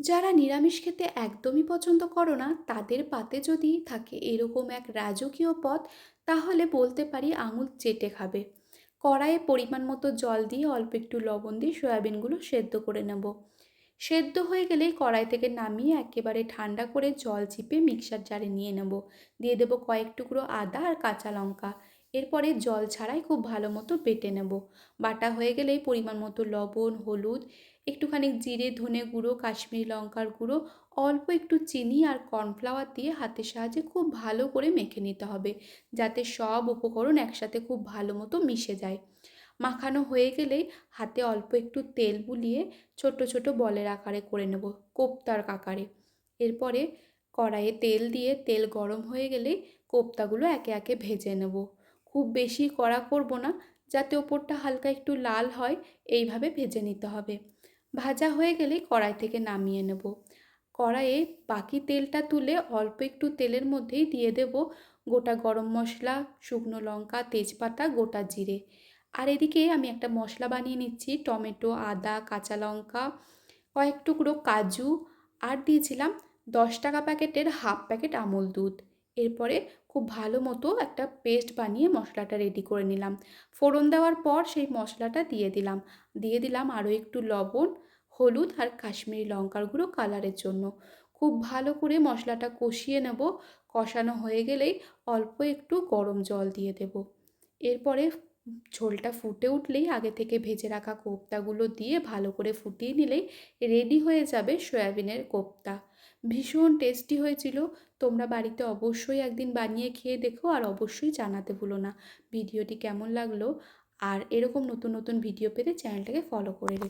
যারা নিরামিষ খেতে একদমই পছন্দ করো না, তাদের পাতে যদি থাকে এরকম এক রাজকীয় পদ, তাহলে বলতে পারি আঙুল চেটে খাবে। কড়াইয়ে পরিমাণ মতো জল দিয়ে অল্প একটু লবণ দিয়ে সয়াবিনগুলো সেদ্ধ করে নেব। সেদ্ধ হয়ে গেলেই কড়াই থেকে নামিয়ে একেবারে ঠান্ডা করে জল চিপে মিক্সার জারে নিয়ে নেব। দিয়ে দেবো কয়েক টুকরো আদা আর কাঁচা লঙ্কা। এরপরে জল ছাড়াই খুব ভালো মতো বেটে নেব। বাটা হয়ে গেলেই পরিমাণ মতো লবণ, হলুদ, একটুখানি জিরে, ধনে গুঁড়ো, কাশ্মীরি লঙ্কার গুঁড়ো, অল্প একটু চিনি আর কর্নফ্লাওয়ার দিয়ে হাতের সাহায্যে খুব ভালো করে মেখে নিতে হবে, যাতে সব উপকরণ একসাথে খুব ভালো মতো মিশে যায়। মাখানো হয়ে গেলেই হাতে অল্প একটু তেল বুলিয়ে ছোট ছোট বলের আকারে করে নেব, কোপ্তার আকারে। এরপরে কড়াইয়ে তেল দিয়ে তেল গরম হয়ে গেলেই কোপ্তাগুলো একে একে ভেজে নেব। খুব বেশি কড়া করব না, যাতে ওপরটা হালকা একটু লাল হয়, এইভাবে ভেজে নিতে হবে। ভাজা হয়ে গেলে কড়াই থেকে নামিয়ে নেব। কড়াইয়ে বাকি তেলটা তুলে অল্প একটু তেলের মধ্যেই দিয়ে দেব গোটা গরম মশলা, শুকনো লঙ্কা, তেজপাতা, গোটা জিরে। আর এদিকে আমি একটা মশলা বানিয়ে নিচ্ছি, টমেটো, আদা, কাঁচা লঙ্কা, কয়েক টুকরো কাজু, আর দিয়েছিলাম দশ টাকা প্যাকেটের হাফ প্যাকেট আমুল দুধ। এরপরে খুব ভালো মতো একটা পেস্ট বানিয়ে মশলাটা রেডি করে নিলাম। ফোড়ন দেওয়ার পর সেই মশলাটা দিয়ে দিলাম। দিয়ে দিলাম আরও একটু লবণ, হলুদ আর কাশ্মীরি লঙ্কার গুঁড়ো কালারের জন্য। খুব ভালো করে মশলাটা কষিয়ে নেব। কষানো হয়ে গেলেই অল্প একটু গরম জল দিয়ে দেব। এরপরে ঝোলটা ফুটে উঠলেই আগে থেকে ভেজে রাখা কোপ্তাগুলো দিয়ে ভালো করে ফুটিয়ে নিলেই রেডি হয়ে যাবে সয়াবিনের কোপ্তা। ভীষণ টেস্টি হয়েছিল। তোমরা বাড়িতে অবশ্যই একদিন বানিয়ে খেয়ে দেখো আর অবশ্যই জানাতে ভুলো না। ভিডিওটি কেমন লাগল? আর এরকম নতুন নতুন ভিডিও পেতে চ্যানেলটাকে ফলো করে রেখো।